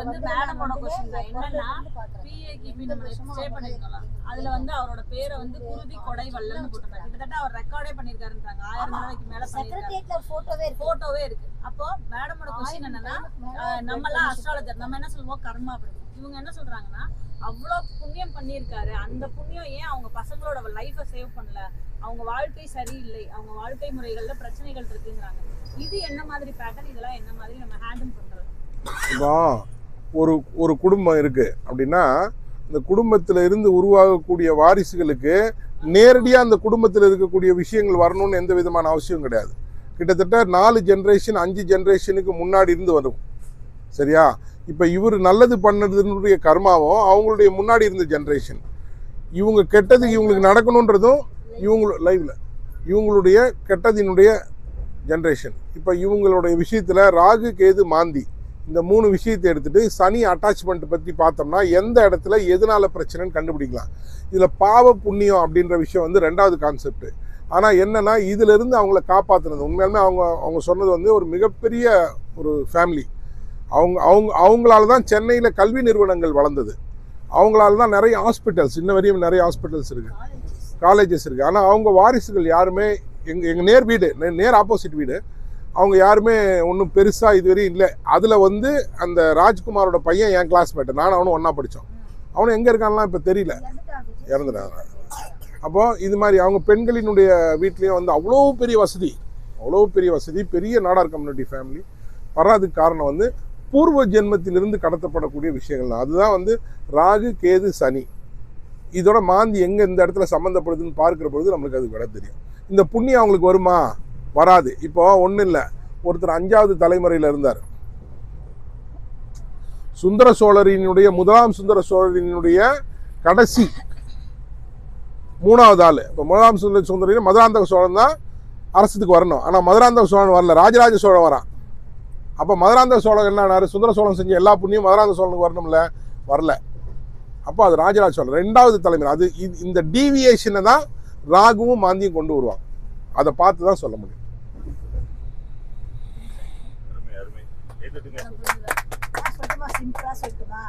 வந்து மேடமோட கொஸ்டின் தான். என்னன்னா பிஏ கிபி நம்ம ஸ்டே பண்ணிருக்கோம்ல அதுல வந்து அவரோட பேரை வந்து குருதி கொடை வல்லல்னு போட்டிருந்தாங்க. கிட்டத்தட்ட அவர் ரெக்கார்டே பண்ணிருக்காருன்றாங்க. ஆயிரம் தடவைக்கு மேல பண்ணிருக்காரு. செக்ரட்டரியேட்ல போட்டோவே இருக்கு. போட்டோவே இருக்கு. அப்போ மேடமோட கொஸ்டின் என்னன்னா அஹ், நம்மலாம் அஸ்ட்ராலஜர் நம்ம என்ன சொல்லுவோம்? கர்மா அப்படி இவங்க என்ன சொல்றாங்கன்னா அவ்வளோ புண்ணியம் பண்ணியிருக்காரு. அந்த புண்ணியம் ஏன் அவங்க பசங்களோட லைஃபை சேவ் பண்ணல? அவங்க வாழ்க்கை சரியில்லை. அவங்க வாழ்க்கை முறைகள்ல பிரச்சனைகள் இருக்குங்கிறாங்க. இது என்ன மாதிரி பேட்டர்ன் இதெல்லாம் என்ன மாதிரி நம்ம ஹேண்டில் பண்றது? இப்போ ஒரு ஒரு குடும்பம் இருக்குது அப்படின்னா இந்த குடும்பத்தில் இருந்து உருவாகக்கூடிய வாரிசுகளுக்கு நேரடியாக அந்த குடும்பத்தில் இருக்கக்கூடிய விஷயங்கள் வரணும்னு எந்த விதமான அவசியம் கிடையாது. கிட்டத்தட்ட நாலு ஜென்ரேஷன் அஞ்சு ஜென்ரேஷனுக்கு முன்னாடி இருந்து வரும். சரியா? இப்போ இவர் நல்லது பண்ணதுனுடைய கர்மாவும் அவங்களுடைய முன்னாடி இருந்த ஜென்ரேஷன் இவங்க கெட்டது இவங்களுக்கு நடக்கணுன்றதும் இவங்க லைவில் இவங்களுடைய கெட்டதினுடைய ஜென்ரேஷன் இப்போ இவங்களுடைய விஷயத்தில் ராகு கேது மாந்தி இந்த மூணு விஷயத்தை எடுத்துட்டு சனி அட்டாச்மெண்ட் பற்றி பார்த்தோம்னா எந்த இடத்துல எதனால பிரச்சனைன்னு கண்டுபிடிக்கலாம். இதில் பாவ புண்ணியம் அப்படின்ற விஷயம் வந்து ரெண்டாவது கான்செப்ட் ஆனால் என்னன்னா இதிலிருந்து அவங்கள காப்பாற்றுனது உண்மையாலுமே அவங்க அவங்க சொன்னது வந்து ஒரு மிகப்பெரிய ஒரு ஃபேமிலி அவங்க அவங்க அவங்களால தான் சென்னையில் கல்வி நிறுவனங்கள் வளர்ந்தது. அவங்களால தான் நிறைய ஹாஸ்பிட்டல்ஸ் இன்ன வரையும் நிறைய ஹாஸ்பிட்டல்ஸ் இருக்குது காலேஜஸ் இருக்குது ஆனால் அவங்க வாரிசுகள் யாருமே எங்கள் எங்கள் நேர் வீடு நே- நேர் ஆப்போசிட் வீடு. அவங்க யாருமே ஒன்றும் பெருசாக இதுவரையும் இல்லை. அதில் வந்து அந்த ராஜ்குமாரோட பையன் என் கிளாஸ்மேட்டு நானும் அவனும் ஒன்றா படித்தோம் அவனும் எங்கே இருக்கான்லாம் இப்போ தெரியல. இறந்துட்டாங்க அப்போது இது மாதிரி அவங்க பெண்களினுடைய வீட்லேயும் வந்து அவ்வளோ பெரிய வசதி அவ்வளோ பெரிய வசதி பெரிய நாடார் கம்யூனிட்டி ஃபேமிலி வராதுக்கு காரணம் வந்து பூர்வ ஜென்மத்திலிருந்து கடத்தப்படக்கூடிய விஷயங்கள் தான். அதுதான் வந்து ராகு கேது சனி. இதோட மாந்தி எங்கே இந்த இடத்துல சம்மந்தப்படுதுன்னு பார்க்குற பொழுது நம்மளுக்கு அது விட தெரியும். இந்த புண்ணியம் அவங்களுக்கு வருமா? வராது. இப்போ ஒன்றும் இல்லை. ஒருத்தர் அஞ்சாவது தலைமுறையில் இருந்தார். சுந்தர சோழரினுடைய முதலாம் சுந்தர சோழரினுடைய கடைசி மூணாவது ஆள். இப்போ முதலாம் சுந்தர சுந்தரின் மதுராந்தக சோழன் தான் அரசத்துக்கு வரணும். ஆனால் மதுராந்தக சோழன் வரல. ராஜராஜ சோழன் வரான். அப்போ மதுராந்தக சோழன் என்ன சுந்தர சோழன் செஞ்ச எல்லா புண்ணியும் மதுராந்தக சோழனுக்கு வரணும்ல? வரல. அப்போ அது ராஜராஜ சோழன். ரெண்டாவது தலைமுறை. அது இது- இந்த டீவியேஷனை தான் ராகுவும் மாந்தியும் கொண்டு வருவாங்க அதை பார்த்து தான் சொல்ல முடியும். அருமை ஏத்துட்டுங்க சொல்லட்டுமா சிம்பிளா சொல்லட்டுமா?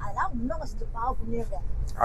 அதெல்லாம் இன்னும் கொஞ்சம் பாவ புண்ணியங்க